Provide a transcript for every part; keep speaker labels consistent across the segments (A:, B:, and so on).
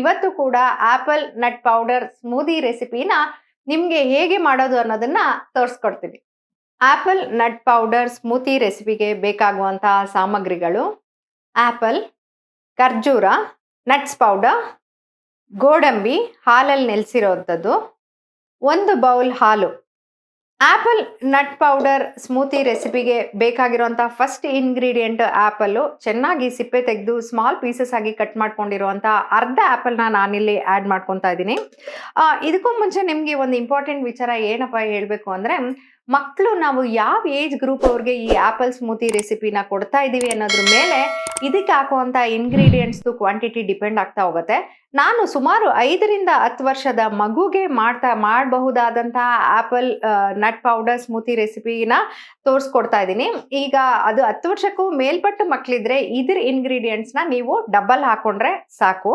A: ಇವತ್ತು ಕೂಡ apple nut powder smoothie ರೆಸಿಪಿನ ನಿಮ್ಗೆ ಹೇಗೆ ಮಾಡೋದು ಅನ್ನೋದನ್ನ ತೋರಿಸ್ಕೊಡ್ತೀನಿ ಆಪಲ್ ನಟ್ ಪೌಡರ್ ಸ್ಮೂತಿ ರೆಸಿಪಿಗೆ ಬೇಕಾಗುವಂತಹ ಸಾಮಗ್ರಿಗಳು ಆಪಲ್, ಖರ್ಜೂರ, ನಟ್ಸ್ ಪೌಡರ್, ಗೋಡಂಬಿ ಹಾಲಲ್ಲಿ ನೆಲೆಸಿರೋವಂಥದ್ದು ಒಂದು ಬೌಲ್ ಹಾಲು. ಆಪಲ್ ನಟ್ ಪೌಡರ್ ಸ್ಮೂತಿ ರೆಸಿಪಿಗೆ ಬೇಕಾಗಿರುವಂಥ ಫಸ್ಟ್ ಇಂಗ್ರೀಡಿಯೆಂಟ್ ಆ್ಯಪಲ್ಲು ಚೆನ್ನಾಗಿ ಸಿಪ್ಪೆ ತೆಗೆದು ಸ್ಮಾಲ್ ಪೀಸಸ್ ಆಗಿ ಕಟ್ ಮಾಡ್ಕೊಂಡಿರುವಂಥ ಅರ್ಧ ಆ್ಯಪಲ್ನ ನಾನಿಲ್ಲಿ ಆ್ಯಡ್ ಮಾಡ್ಕೊತಾ ಇದ್ದೀನಿ. ಇದಕ್ಕೂ ಮುಂಚೆ ನಿಮಗೆ ಒಂದು ಇಂಪಾರ್ಟೆಂಟ್ ವಿಚಾರ ಏನಪ್ಪ ಹೇಳಬೇಕು ಅಂದರೆ ಮಕ್ಕಳು ನಾವು ಯಾವ ಏಜ್ ಗ್ರೂಪ್ ಅವ್ರಿಗೆ ಈ ಆ್ಯಪಲ್ ಸ್ಮೂತಿ ರೆಸಿಪಿನ ಕೊಡ್ತಾ ಇದ್ದೀವಿ ಅನ್ನೋದ್ರ ಮೇಲೆ ಇದಕ್ಕೆ ಹಾಕುವಂಥ ಇಂಗ್ರೀಡಿಯೆಂಟ್ಸ್ದು ಕ್ವಾಂಟಿಟಿ ಡಿಪೆಂಡ್ ಆಗ್ತಾ ಹೋಗುತ್ತೆ. ನಾನು ಸುಮಾರು ಐದರಿಂದ ಹತ್ತು ವರ್ಷದ ಮಗುಗೆ ಮಾಡ್ತಾ, ಮಾಡಬಹುದಾದಂತಹ ಆಪಲ್ ನಟ್ ಪೌಡರ್ ಸ್ಮೂತಿ ರೆಸಿಪಿನ ತೋರಿಸ್ಕೊಡ್ತಾ ಇದ್ದೀನಿ ಈಗ ಅದು ಹತ್ತು ವರ್ಷಕ್ಕೂ ಮೇಲ್ಪಟ್ಟು ಮಕ್ಕಳಿದ್ರೆ ಇದ್ರ ಇಂಗ್ರೀಡಿಯೆಂಟ್ಸ್ನ ನೀವು ಡಬಲ್ ಹಾಕೊಂಡ್ರೆ ಸಾಕು.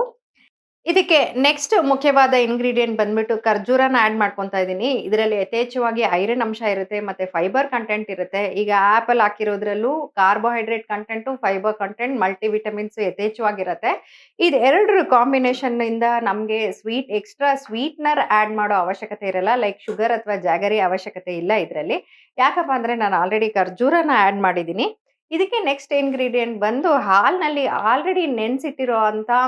A: ಇದಕ್ಕೆ ನೆಕ್ಸ್ಟ್ ಮುಖ್ಯವಾದ ಇಂಗ್ರೀಡಿಯೆಂಟ್ ಬಂದ್ಬಿಟ್ಟು ಖರ್ಜೂರನ ಆ್ಯಡ್ ಮಾಡ್ಕೊತಾ ಇದ್ದೀನಿ ಇದರಲ್ಲಿ ಯಥೇಚ್ಛವಾಗಿ ಐರನ್ ಅಂಶ ಇರುತ್ತೆ ಮತ್ತು ಫೈಬರ್ ಕಂಟೆಂಟ್ ಇರುತ್ತೆ. ಈಗ apple ಹಾಕಿರೋದ್ರಲ್ಲೂ carbohydrate content fibre content multi vitamins ಯಥೇಚ್ಛವಾಗಿರುತ್ತೆ. ಇದು ಎರಡರ ಕಾಂಬಿನೇಷನ್ನಿಂದ ನಮಗೆ ಸ್ವೀಟ್ ಎಕ್ಸ್ಟ್ರಾ ಸ್ವೀಟ್ನರ್ ಆ್ಯಡ್ ಮಾಡೋ ಅವಶ್ಯಕತೆ ಇರಲ್ಲ. ಲೈಕ್ ಶುಗರ್ ಅಥವಾ ಜಾಗರಿ ಅವಶ್ಯಕತೆ ಇಲ್ಲ ಇದರಲ್ಲಿ. ಯಾಕಪ್ಪ ಅಂದರೆ ನಾನು ಆಲ್ರೆಡಿ ಖರ್ಜೂರನ ಆ್ಯಡ್ ಮಾಡಿದ್ದೀನಿ ಇದಕ್ಕೆ ನೆಕ್ಸ್ಟ್ ಇಂಗ್ರೀಡಿಯೆಂಟ್ ಬಂದು ಹಾಲ್ನಲ್ಲಿ ಆಲ್ರೆಡಿ ನೆನೆಸಿಟ್ಟಿರೋ ಆ,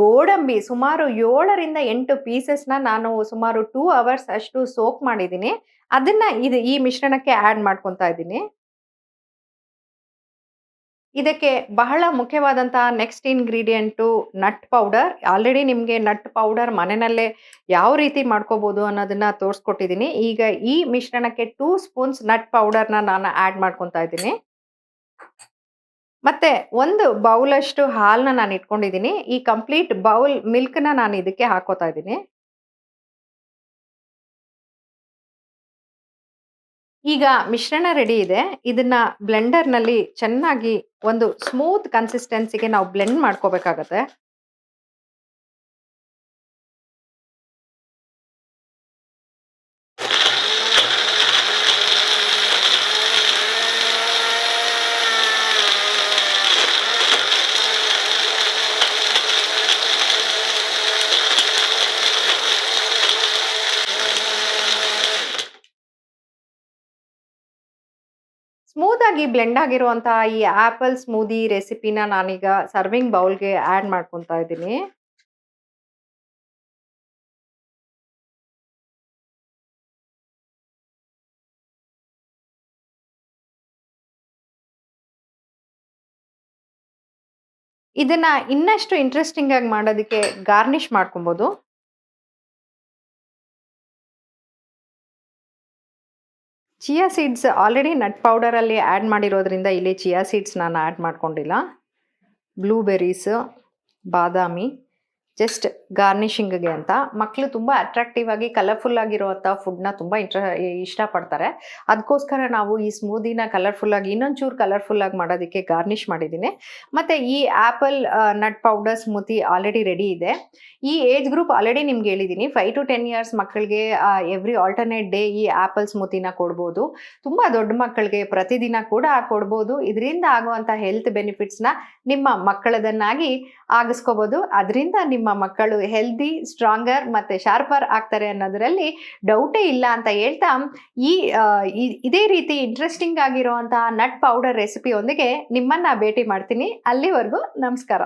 A: ಗೋಡಂಬಿ ಸುಮಾರು ಏಳರಿಂದ ಎಂಟು ಪೀಸಸ್ನ ನಾನು ಸುಮಾರು ಟೂ ಅವರ್ಸ್ ಅಷ್ಟು ಸೋಕ್ ಮಾಡಿದ್ದೀನಿ. ಅದನ್ನ ಇದು ಈ ಮಿಶ್ರಣಕ್ಕೆ ಆ್ಯಡ್ ಮಾಡ್ಕೊತಾ ಇದ್ದೀನಿ. ಇದಕ್ಕೆ ಬಹಳ ಮುಖ್ಯವಾದಂತಹ next ingredient nut powder already ನಿಮಗೆ ನಟ್ ಪೌಡರ್ ಮನೆಯಲ್ಲೇ ಯಾವ ರೀತಿ ಮಾಡ್ಕೋಬೋದು ಅನ್ನೋದನ್ನ ತೋರಿಸ್ಕೊಟ್ಟಿದ್ದೀನಿ. ಈಗ ಈ ಮಿಶ್ರಣಕ್ಕೆ ಟೂ ಸ್ಪೂನ್ಸ್ ನಟ್ ಪೌಡರ್ನ ನಾನು ಆ್ಯಡ್ ಮಾಡ್ಕೊತಾ ಇದ್ದೀನಿ. ಮತ್ತೆ ಒಂದು ಬೌಲಷ್ಟು ಹಾಲನ್ನ ನಾನು ಇಟ್ಕೊಂಡಿದ್ದೀನಿ ಈ ಕಂಪ್ಲೀಟ್ ಬೌಲ್ ಮಿಲ್ಕ್ನ ನಾನು ಇದಕ್ಕೆ ಹಾಕೋತಾ ಇದ್ದೀನಿ ಈಗ ಮಿಶ್ರಣ ರೆಡಿ ಇದೆ. ಇದನ್ನ ಬ್ಲೆಂಡರ್ನಲ್ಲಿ ಚೆನ್ನಾಗಿ ಒಂದು ಸ್ಮೂತ್ ಕನ್ಸಿಸ್ಟೆನ್ಸಿಗೆ ನಾವು ಬ್ಲೆಂಡ್ ಮಾಡ್ಕೋಬೇಕಾಗತ್ತೆ. ಆಗಿ ಬ್ಲೆಂಡ್ ಆಗಿರುವಂತಹ ಈ ಆಪಲ್ ಸ್ಮೂದಿ ರೆಸಿಪಿನ ನಾನೀಗ ಸರ್ವಿಂಗ್ ಬೌಲ್ಗೆ ಆ್ಯಡ್ ಮಾಡ್ಕೊತಾ ಇದ್ದೀನಿ. ಇದನ್ನ ಇನ್ನಷ್ಟು ಇಂಟ್ರೆಸ್ಟಿಂಗ್ ಆಗಿ ಮಾಡೋದಕ್ಕೆ ಗಾರ್ನಿಷ್ ಮಾಡ್ಕೊಬೋದು. ಚಿಯಾ ಸೀಡ್ಸ್ ಆಲ್ರೆಡಿ ನಟ್ ಪೌಡರಲ್ಲಿ ಆ್ಯಡ್ ಮಾಡಿರೋದ್ರಿಂದ ಇಲ್ಲಿ ಚಿಯಾ ಸೀಡ್ಸ್ ನಾನು ಆ್ಯಡ್ ಮಾಡ್ಕೊಂಡಿಲ್ಲ. ಬ್ಲೂಬೆರೀಸ್, ಬಾದಾಮಿ ಜಸ್ಟ್ ಗಾರ್ನಿಶಿಂಗ್ಗೆ ಅಂತ. ಮಕ್ಕಳು ತುಂಬ ಅಟ್ರಾಕ್ಟಿವ್ ಆಗಿ ಕಲರ್ಫುಲ್ ಆಗಿರುವಂಥ ಫುಡ್ನ ತುಂಬ ಇಂಟ್ರ, ಇಷ್ಟಪಡ್ತಾರೆ. ಅದಕ್ಕೋಸ್ಕರ ನಾವು ಈ ಸ್ಮೂದಿನ ಕಲರ್ಫುಲ್ ಆಗಿ, ಇನ್ನೊಂಚೂರು ಕಲರ್ಫುಲ್ ಆಗಿ ಮಾಡೋದಕ್ಕೆ ಗಾರ್ನಿಶ್ ಮಾಡಿದ್ದೀನಿ ಮತ್ತು ಈ apple nut powder smoothie already ready ಇದೆ. ಈ ಏಜ್ ಗ್ರೂಪ್ ಆಲ್ರೆಡಿ ನಿಮ್ಗೆ ಹೇಳಿದ್ದೀನಿ ಫೈವ್ ಟು ಟೆನ್ ಇಯರ್ಸ್ ಮಕ್ಕಳಿಗೆ ಎವ್ರಿ ಆಲ್ಟರ್ನೇಟ್ ಡೇ ಈ ಆ್ಯಪಲ್ ಸ್ಮೂತಿನ ಕೊಡ್ಬೋದು. ತುಂಬ ದೊಡ್ಡ ಮಕ್ಕಳಿಗೆ ಪ್ರತಿದಿನ ಕೂಡ ಕೊಡ್ಬೋದು. ಇದರಿಂದ ಆಗುವಂಥ ಹೆಲ್ತ್ ಬೆನಿಫಿಟ್ಸ್ನ ನಿಮ್ಮ ಮಕ್ಕಳದನ್ನಾಗಿ ಆಗಿಸ್ಕೋಬೋದು. ಅದರಿಂದ ನಿಮ್ಮ ಮಕ್ಕಳು ಹೆಲ್ದಿ ಸ್ಟ್ರಾಂಗರ್ ಮತ್ತೆ ಶಾರ್ಪರ್ ಆಗ್ತಾರೆ ಅನ್ನೋದರಲ್ಲಿ ಡೌಟೇ ಇಲ್ಲ ಅಂತ ಹೇಳ್ತಾ, ಈ ಇದೇ ರೀತಿ ಇಂಟ್ರೆಸ್ಟಿಂಗ್ ಆಗಿರುವಂತಹ ನಟ್ ಪೌಡರ್ ರೆಸಿಪಿಯೊಂದಿಗೆ ನಿಮ್ಮನ್ನ ಭೇಟಿ ಮಾಡ್ತೀನಿ. ಅಲ್ಲಿವರೆಗೂ ನಮಸ್ಕಾರ.